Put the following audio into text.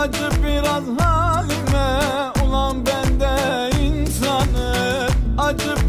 Acı biraz halime Ulan ben de insanım Acı